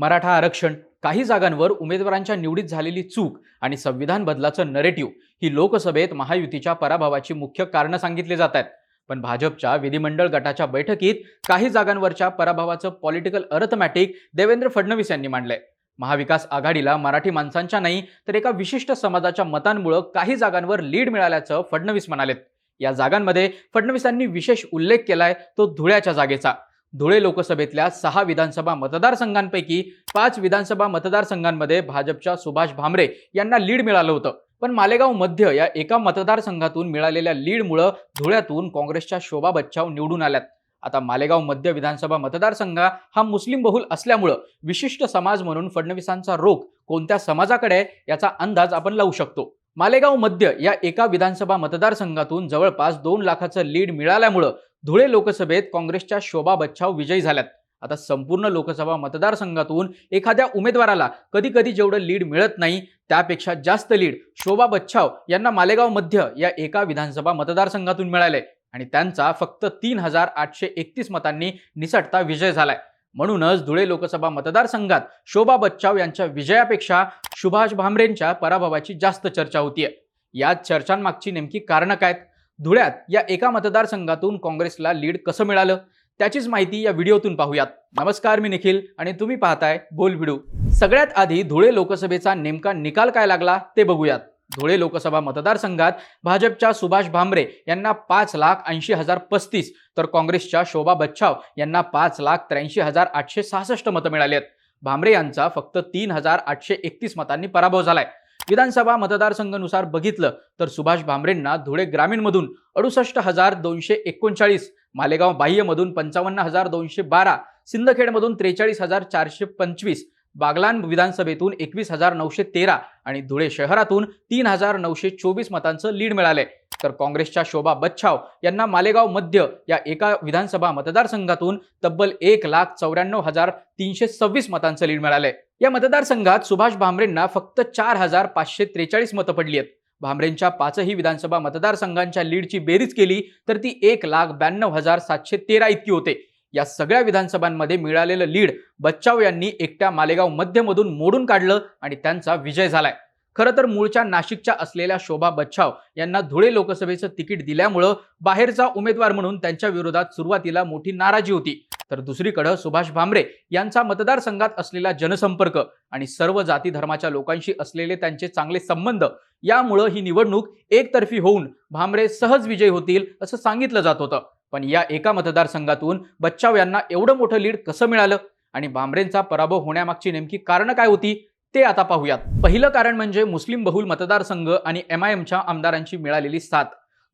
मराठा आरक्षण काही जागांवर उमेदवारांच्या निवडीत झालेली चूक आणि संविधान बदलाचं नरेटिव्ह ही लोकसभेत महायुतीच्या पराभवाची मुख्य कारणं सांगितली जात आहेत. पण भाजपच्या विधिमंडळ गटाच्या बैठकीत काही जागांवरच्या पराभवाचं पॉलिटिकल अर्थमॅटिक देवेंद्र फडणवीस यांनी मांडलंय. महाविकास आघाडीला मराठी माणसांच्या नाही तर एका विशिष्ट समाजाच्या मतांमुळं काही जागांवर लीड मिळाल्याचं फडणवीस म्हणालेत. या जागांमध्ये फडणवीसांनी विशेष उल्लेख केलाय तो धुळ्याच्या जागेचा. धुळे लोकसभेतल्या सहा विधानसभा मतदारसंघांपैकी पाच विधानसभा मतदारसंघांमध्ये भाजपच्या सुभाष भामरे यांना लीड मिळालं होतं. पण मालेगाव मध्य या एका मतदारसंघातून मिळालेल्या लीडमुळं धुळ्यातून काँग्रेसच्या शोभा बच्चाव निवडून आल्यात. आता मालेगाव मध्य विधानसभा मतदारसंघ हा मुस्लिम बहुल असल्यामुळं विशिष्ट समाज म्हणून फडणवीसांचा रोख कोणत्या समाजाकडे आहे याचा अंदाज आपण लावू शकतो. मालेगाव मध्य या एका विधानसभा मतदारसंघातून जवळपास दोन लाखाचं लीड मिळाल्यामुळं धुळे लोकसभेत काँग्रेसच्या शोभा बच्छाव विजयी झाल्यात. आता संपूर्ण लोकसभा मतदारसंघातून एखाद्या उमेदवाराला कधी कधी जेवढं लीड मिळत नाही त्यापेक्षा जास्त लीड शोभा बच्छाव यांना मालेगाव मध्य या एका विधानसभा मतदारसंघातून मिळाले. आणि त्यांचा फक्त तीन हजार आठशे एकतीस मतांनी निसटता विजय झालाय. म्हणूनच धुळे लोकसभा मतदारसंघात शोभा बच्चाव यांच्या विजयापेक्षा सुभाष भामरेंच्या पराभवाची जास्त चर्चा होतीये. या चर्चांमागची नेमकी कारणं काय आहेत? धुळ्यात या एका मतदारसंघातून काँग्रेसला लीड कसं मिळालं? त्याचीच माहिती या व्हिडिओतून पाहूयात. नमस्कार मी निखिल आणि तुम्ही पाहताय बोल व्हिडिओ सगळ्यात आधी धुळे लोकसभेचा नेमका निकाल काय लागला ते बघूयात. धुळे लोकसभा मतदारसंघात भाजपच्या सुभाष भामरे यांना पाच लाख ऐंशी हजार पस्तीस तर काँग्रेसच्या शोभा बच्छाव यांना पाच लाख त्र्याऐंशी हजार आठशे सहासष्ट मतं मिळाली आहेत. भामरे यांचा फक्त तीन हजार आठशे एकतीस मतांनी पराभव झालाय. विधानसभा मतदारसंघानुसार बघितलं तर सुभाष भामरेंना धुळे ग्रामीणमधून अडुसष्ट हजार दोनशे एकोणचाळीस मालेगाव बाह्यमधून पंचावन्न हजार दोनशे बारा सिंदखेडमधून त्रेचाळीस हजार चारशे पंचवीस बागलान विधानसभेतून एकवीस हजार नऊशे तेरा आणि धुळे शहरातून तीन हजार नऊशे चोवीस मतांचं लीड मिळाले तर काँग्रेसच्या शोभा बच्छाव यांना मालेगाव मध्य या एका विधानसभा मतदारसंघातून तब्बल एक लाख चौऱ्याण्णव हजार तीनशे सव्वीस मतांचं लीड मिळाले या मतदारसंघात सुभाष भामरेंना फक्त चार हजार पाचशे त्रेचाळीस मतं पडली आहेत. भामरेंच्या पाचही विधानसभा मतदारसंघांच्या लीडची बेरीज केली तर ती एक लाख ब्याण्णव हजार सातशे तेरा इतकी होते. या सगळ्या विधानसभांमध्ये मिळालेलं लीड बच्चाव यांनी एकट्या मालेगाव मध्यमधून मोडून काढलं आणि त्यांचा विजय झालाय. खरं तर मूळच्या नाशिकच्या असलेल्या शोभा बच्छाव यांना धुळे लोकसभेचं तिकीट दिल्यामुळं बाहेरचा उमेदवार म्हणून त्यांच्या विरोधात सुरुवातीला मोठी नाराजी होती. तर दुसरीकडे सुभाष भामरे यांचा मतदारसंघात असलेला जनसंपर्क आणि सर्व जाती धर्माच्या लोकांशी असलेले त्यांचे चांगले संबंध यामुळं ही निवडणूक एकतर्फी होऊन भामरे सहज विजयी होतील असं सांगितलं जात होतं. पण या एका मतदारसंघातून बच्चाव यांना एवढं मोठं लीड कसं मिळालं? आणि भामरेंचा पराभव होण्यामागची नेमकी कारणं काय होती? ते आता पाहूयात. पहिलं कारण म्हणजे मुस्लिम बहुल मतदारसंघ आणि एम आय एमच्या आमदारांची मिळालेली साथ.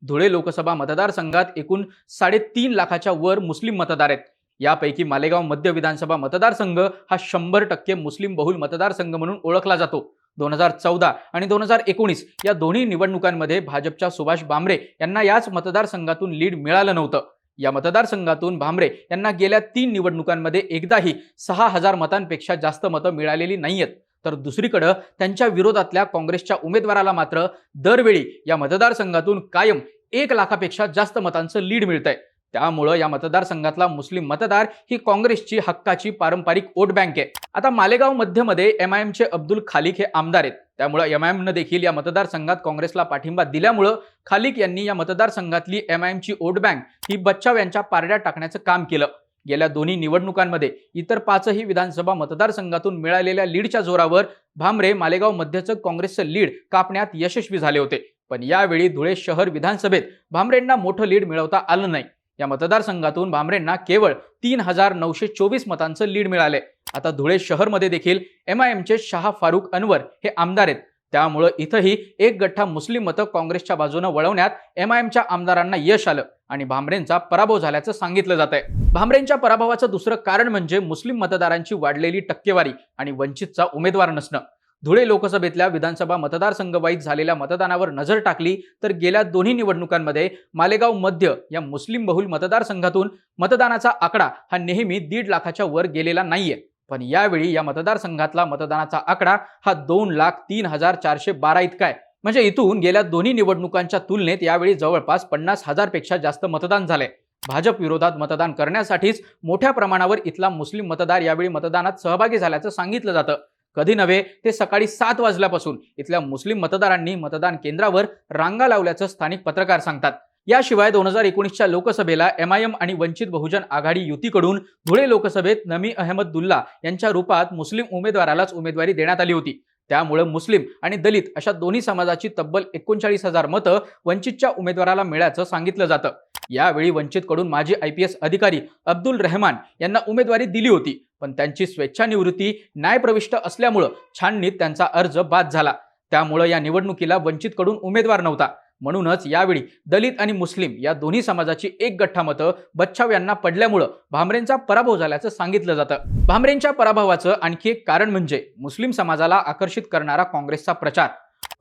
धुळे लोकसभा मतदारसंघात एकूण साडेतीन लाखाच्या वर मुस्लिम मतदार आहेत. यापैकी मालेगाव मध्य विधानसभा मतदारसंघ हा शंभर टक्के मुस्लिम बहुल मतदारसंघ म्हणून ओळखला जातो. दोन हजार चौदा आणि दोन हजार एकोणीस या दोन्ही निवडणुकांमध्ये भाजपच्या सुभाष भामरे यांना याच मतदारसंघातून लीड मिळालं नव्हतं. या मतदारसंघातून भामरे यांना गेल्या तीन निवडणुकांमध्ये एकदाही सहा हजार मतांपेक्षा जास्त मतं मिळालेली नाहीयेत. तर दुसरीकडं त्यांच्या विरोधातल्या काँग्रेसच्या उमेदवाराला मात्र दरवेळी या मतदारसंघातून कायम एक लाखापेक्षा जास्त मतांचं लीड मिळतंय. त्यामुळं या मतदारसंघातला मुस्लिम मतदार ही काँग्रेसची हक्काची पारंपरिक वोट बँक आहे. आता मालेगाव मध्यमध्ये एम आय एमचे अब्दुल खालिक हे आमदार आहेत. त्यामुळं एम आय एमनं देखील या मतदारसंघात काँग्रेसला पाठिंबा दिल्यामुळं खालिक यांनी या मतदारसंघातली एम आय एमची वोट बँक ही बच्चाव यांच्या पारड्यात टाकण्याचं काम केलं. गेल्या दोन्ही निवडणुकांमध्ये इतर पाचही विधानसभा मतदारसंघातून मिळालेल्या लीडच्या जोरावर भामरे मालेगाव मध्यचं काँग्रेसचं लीड कापण्यात यशस्वी झाले होते. पण यावेळी धुळे शहर विधानसभेत भामरेंना मोठं लीड मिळवता आलं नाही. या मतदारसंघातून भामरेंना केवळ तीन हजार नऊशे चोवीस मतांचं लीड मिळाले. आता धुळे शहरमध्ये देखील एम आय एमचे शाह फारुख अनवर हे आमदार आहेत. त्यामुळं इथंही एक गठ्ठा मुस्लिम मतं काँग्रेसच्या बाजूनं वळवण्यात एम आय एमच्या आमदारांना यश आलं आणि भामरेंचा पराभव झाल्याचं सांगितलं जात आहे भामरेंच्या पराभवाचं दुसरं कारण म्हणजे मुस्लिम मतदारांची वाढलेली टक्केवारी आणि वंचितचा उमेदवार नसणं. धुळे लोकसभेतल्या विधानसभा मतदारसंघवाईत झालेल्या मतदानावर नजर टाकली तर गेल्या दोन्ही निवडणुकांमध्ये मालेगाव मध्य या मुस्लिम बहुल मतदारसंघातून मतदानाचा आकडा हा नेहमी दीड लाखाच्या वर गेलेला नाहीये. पण यावेळी या मतदारसंघातला मतदानाचा आकडा हा दोन लाख तीन हजार चारशे बारा इतका आहे. म्हणजे इथून गेल्या दोन्ही निवडणुकांच्या तुलनेत यावेळी जवळपास पन्नास हजारपेक्षा जास्त मतदान झालंय. भाजप विरोधात मतदान करण्यासाठीच मोठ्या प्रमाणावर इथला मुस्लिम मतदार यावेळी मतदानात सहभागी झाल्याचं सांगितलं जातं. कधी नव्हे ते सकाळी सात वाजल्यापासून इथल्या मुस्लिम मतदारांनी मतदान केंद्रावर रांगा लावल्याचं स्थानिक पत्रकार सांगतात. याशिवाय दोन हजार एकोणीसच्या लोकसभेला एम आय एम आणि वंचित बहुजन आघाडी युतीकडून धुळे लोकसभेत नमी अहमदुल्ला यांच्या रूपात मुस्लिम उमेदवारालाच उमेदवारी देण्यात आली होती. त्यामुळे मुस्लिम आणि दलित अशा दोन्ही समाजाची तब्बल एकोणचाळीस हजार मतं वंचितच्या उमेदवाराला मिळाल्याचं सांगितलं जातं. यावेळी वंचितकडून माजी आय पी एस अधिकारी अब्दुल रहमान यांना उमेदवारी दिली होती. पण त्यांची स्वेच्छानिवृत्ती न्यायप्रविष्ट असल्यामुळं छाननीत त्यांचा अर्ज बाद झाला. त्यामुळं या निवडणुकीला वंचितकडून उमेदवार नव्हता. म्हणूनच यावेळी दलित आणि मुस्लिम या दोन्ही समाजाची एक गठ्ठा मतं बच्छाव यांना पडल्यामुळं भामरेंचा पराभव झाल्याचं सांगितलं जातं. भामरेंच्या पराभवाचं आणखी एक कारण म्हणजे मुस्लिम समाजाला आकर्षित करणारा काँग्रेसचा प्रचार.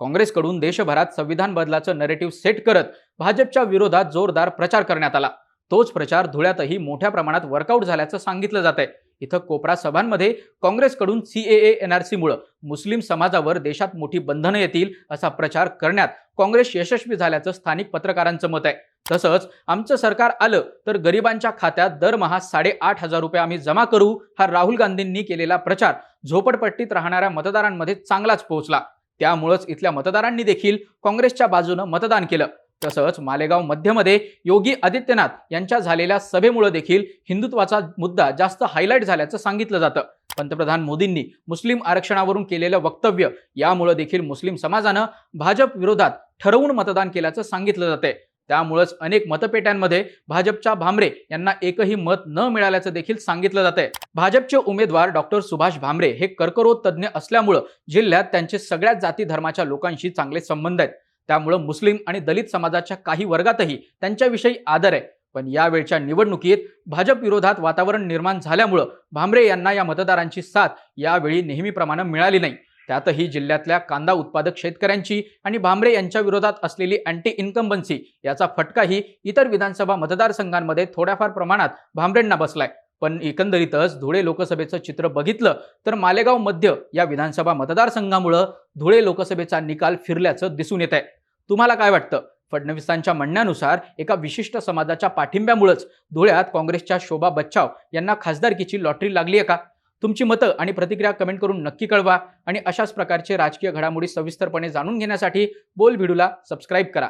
काँग्रेसकडून देशभरात संविधान बदलाचं नरेटिव्ह सेट करत भाजपच्या विरोधात जोरदार प्रचार करण्यात आला. तोच प्रचार धुळ्यातही मोठ्या प्रमाणात वर्कआउट झाल्याचं सांगितलं जात आहे इथं कोपरा सभांमध्ये काँग्रेसकडून सीएए एनआरसीमुळं मुस्लिम समाजावर देशात मोठी बंधनं येतील असा प्रचार करण्यात काँग्रेस यशस्वी झाल्याचं स्थानिक पत्रकारांचं मत आहे. तसंच आमचं सरकार आलं तर गरिबांच्या खात्यात दरमहा साडेआठ हजार रुपये आम्ही जमा करू हा राहुल गांधींनी केलेला प्रचार झोपडपट्टीत राहणाऱ्या मतदारांमध्ये चांगलाच पोहोचला. त्यामुळंच इथल्या मतदारांनी देखील काँग्रेसच्या बाजूनं मतदान केलं. तसंच मालेगाव मध्यमध्ये योगी आदित्यनाथ यांच्या झालेल्या सभेमुळे देखील हिंदुत्वाचा मुद्दा जास्त हायलाईट झाल्याचं सांगितलं जातं. पंतप्रधान मोदींनी मुस्लिम आरक्षणावरून केलेलं वक्तव्य यामुळे देखील मुस्लिम समाजानं भाजप विरोधात ठरवून मतदान केल्याचं सांगितलं जाते त्यामुळेच अनेक मतपेट्यांमध्ये भाजपच्या भामरे यांना एकही मत न मिळाल्याचं देखील सांगितलं जाते भाजपचे उमेदवार डॉक्टर सुभाष भामरे हे कर्करोग तज्ज्ञ असल्यामुळं जिल्ह्यात त्यांचे सगळ्याच जाती धर्माच्या लोकांशी चांगले संबंध आहेत. त्यामुळं मुस्लिम आणि दलित समाजाच्या काही वर्गातही त्यांच्याविषयी आदर आहे. पण यावेळच्या निवडणुकीत भाजप विरोधात वातावरण निर्माण झाल्यामुळं भामरे यांना या मतदारांची साथ यावेळी नेहमीप्रमाणे मिळाली नाही. त्यातही जिल्ह्यातल्या कांदा उत्पादक शेतकऱ्यांची आणि भामरे यांच्या विरोधात असलेली अँटी इन्कम्बन्सी याचा फटकाही इतर विधानसभा मतदारसंघांमध्ये थोड्याफार प्रमाणात भामरेंना बसलाय. पण एकंदरीतच धुळे लोकसभेचं चित्र बघितलं तर मालेगाव मध्य या विधानसभा मतदारसंघामुळं धुळे लोकसभेचा निकाल फिरल्याचं दिसून येत आहे तुम्हाला काय वाटतं? फडणवीसांच्या म्हणण्यानुसार एका विशिष्ट समाजाच्या पाठिंब्यामुळेच धुळ्यात काँग्रेसच्या शोभा बच्चाव यांना खासदारकीची लॉटरी लागली आहे का? तुमची मतं आणि प्रतिक्रिया कमेंट करून नक्की कळवा आणि अशाच प्रकारचे राजकीय घडामोडी सविस्तरपणे जाणून घेण्यासाठी बोल भिडूला सबस्क्राईब करा.